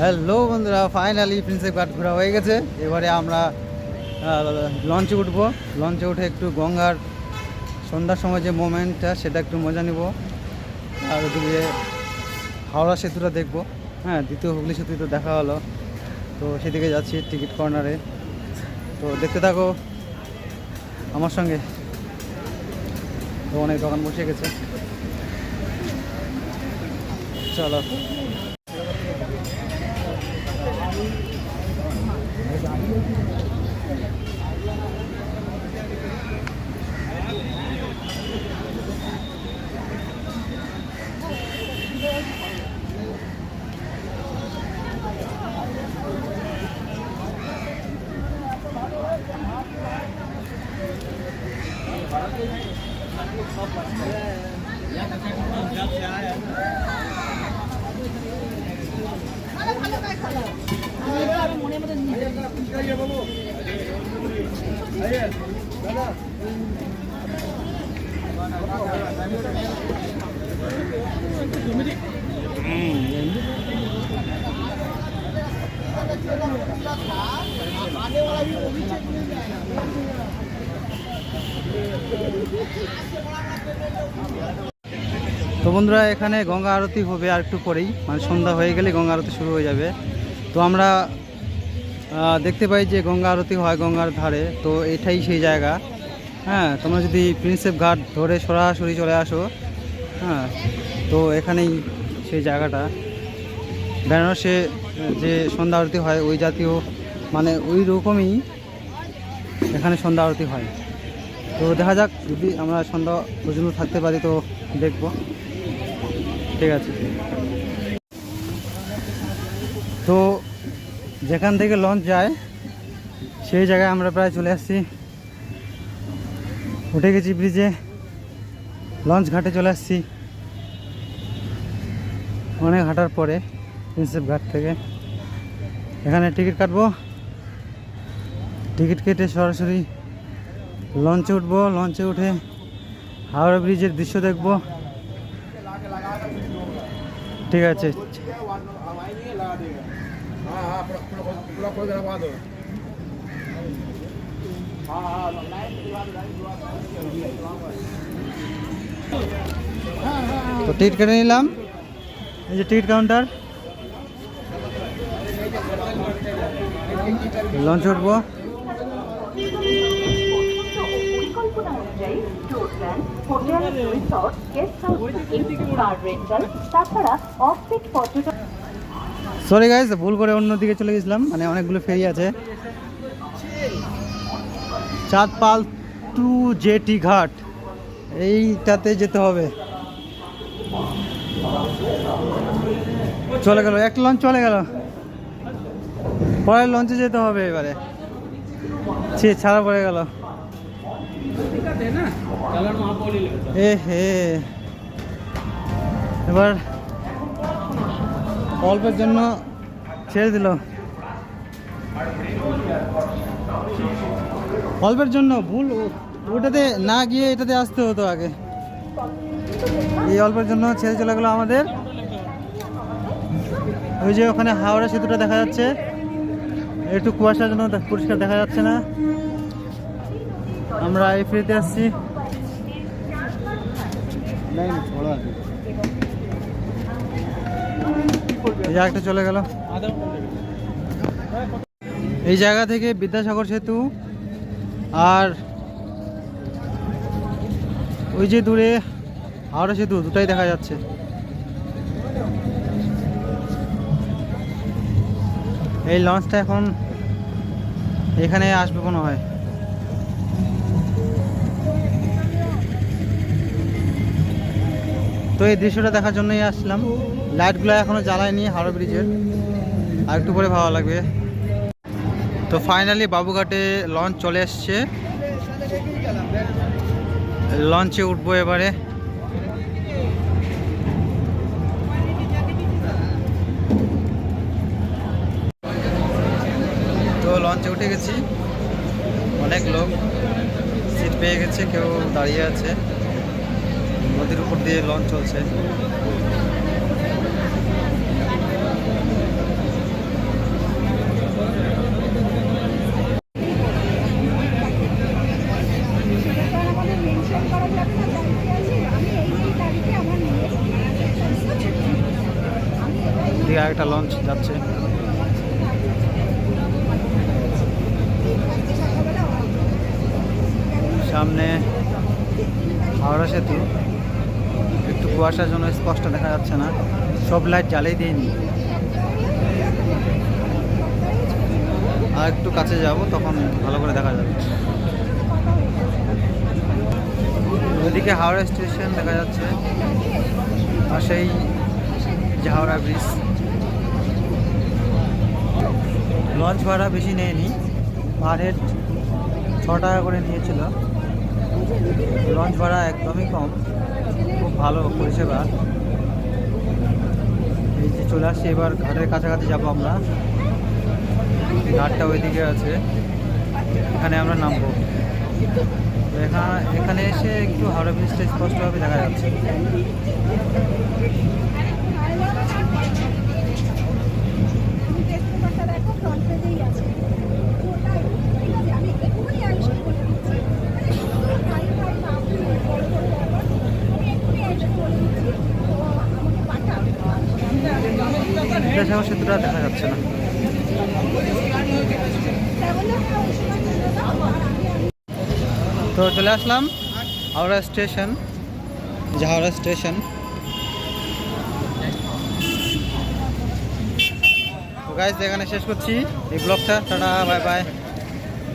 Hello বন্ধুরা finally Prinsep ঘাট ঘোরা হয়ে গেছে। এবারে আমরা লঞ্চে উঠবো। লঞ্চে উঠে একটু গঙ্গার সন্ধ্যার সময় যে মোমেন্টটা সেটা একটু মজা নিব। আর ওদিকে হাওড়া সেতুটা দেখব। হ্যাঁ দ্বিতীয় হুগলি সেতু তো দেখা হলো। তো সেদিকে যাচ্ছি টিকিট কর্নারে তো দেখতে থাকো আমার সঙ্গে। তো অনেক দোকান বসে গেছে। চলো। ভালো ভালো ভালো। তো বন্ধুরা, এখানে গঙ্গা আরতি হবে আর একটু পরেই। মানে সন্ধ্যা হয়ে গেলে গঙ্গা আরতি শুরু হয়ে যাবে। তো আমরা দেখতে পাই যে গঙ্গা আরতি হয় গঙ্গার ধারে, তো এটাই সেই জায়গা। হ্যাঁ তোমরা যদি প্রিন্সেপ ঘাট ধরে সরাসরি চলে আসো হ্যাঁ তো এখানেই সেই জায়গাটা। বেনারসে যে সন্ধ্যা আরতি হয়, ওই জাতীয় মানে ওই রকমই এখানে সন্ধ্যা আরতি হয়। তো দেখা যাক, যদি আমরা সন্ধ্যা পর্যন্ত থাকতে পারি তো দেখব। ঠিক আছে। তো যেখান থেকে লঞ্চ যায়, সেই জায়গায় আমরা প্রায় চলে আসছি। উঠে গেছি ব্রিজে লঞ্চ ঘাটে চলে আসছি। অনেক হাঁটার পরে প্রিন্সেপ ঘাট থেকে। এখানে টিকিট কাটবো। টিকিট কেটে সরাসরি লঞ্চে উঠবো। লঞ্চে উঠে হাওড়া ব্রিজের দৃশ্য দেখব। ঠিক আছে। हाँ हाँ पूरा पूरा पूरा खोल के रखवा दो তো টিকিট কেটে নিলাম এই যে টিকিট কাউন্টার লঞ্চ উঠবো পরিকল্পনা অনুযায়ী tour plan hotel resort guest house booking car rental তাছাড়া অফ পিক পর্যটন সরি গাইজ ভুল করে অন্যদিকে চলে গেছিলাম। মানে অনেকগুলো ফেরি আছে। চাঁদপাল টু জেটি ঘাট। এইটাতে যেতে হবে। চলে গেল, এক লঞ্চ চলে গেল। পরের লঞ্চে যেতে হবে এবারে। ছি, ছাড়া পড়ে গেল। এ হে। এবার অল্পের জন্য ছেড়ে দিল। অল্পের জন্য ভুল ওটাতে না গিয়ে এটাতে আসতে হতো আগে। এই অল্পের জন্য ছেড়ে চলে গেলো আমাদের। ওই যে ওখানে হাওড়া সেতুটা দেখা যাচ্ছে। একটু কুয়াশার জন্য পরিষ্কার দেখা যাচ্ছে না। আমরা এই ফ্রিতে আসছি। এই জায়গাটা চলে গেল এই জায়গা থেকে বিদ্যাসাগর সেতু আর ওই যে দূরে হাওড়া সেতু, দুটাই দেখা যাচ্ছে। এই লঞ্চটা এখন এখানে আসবে মনে হয়। তো এই দৃশ্যটা দেখার জন্যই আসলাম। লাইটগুলো এখনও জ্বালায়নি, হাওড়া ব্রিজের। আর একটু পরে ভালো লাগবে। তো ফাইনালি বাবুঘাটে লঞ্চ চলে এসছে। লঞ্চে উঠবো এবারে। তো লঞ্চে উঠে গেছি। অনেক লোক সিট পেয়ে গেছে, কেউ দাঁড়িয়ে আছে। নদীর উপর দিয়ে লঞ্চ চলছে। একটা লঞ্চ যাচ্ছে। সামনে হাওড়া সেতু। একটু কুয়াশার জন্য স্পষ্ট দেখা যাচ্ছে না। সব লাইট জ্বালিয়ে দিইনি আর একটু কাছে যাব, তখন ভালো করে দেখা যাবে। ওইদিকে হাওড়া স্টেশন দেখা যাচ্ছে। আর সেই যে হাওড়া ব্রিজ লঞ্চ ভাড়া বেশি নেয়নি পার হেড ছ টাকা করে নিয়েছিল। লঞ্চ ভাড়া একদমই কম, খুব ভালো পরিষেবা। এই যে চলে আসছি, এবার ঘাটের কাছাকাছি যাব আমরা। ঘাটটা ওইদিকে আছে, এখানে আমরা নামবো। এখানে এখানে এসে একটু হাওড়া ব্রিজটা স্পষ্টভাবে দেখা যাচ্ছে। বিদ্যাসাগর সেতুটা দেখা যাচ্ছে না। তো চলে আসলাম হাওড়া স্টেশন যে হাওড়া স্টেশন গাইজ এখানে শেষ করছি। এই ব্লগটা, টাটা বাই বাই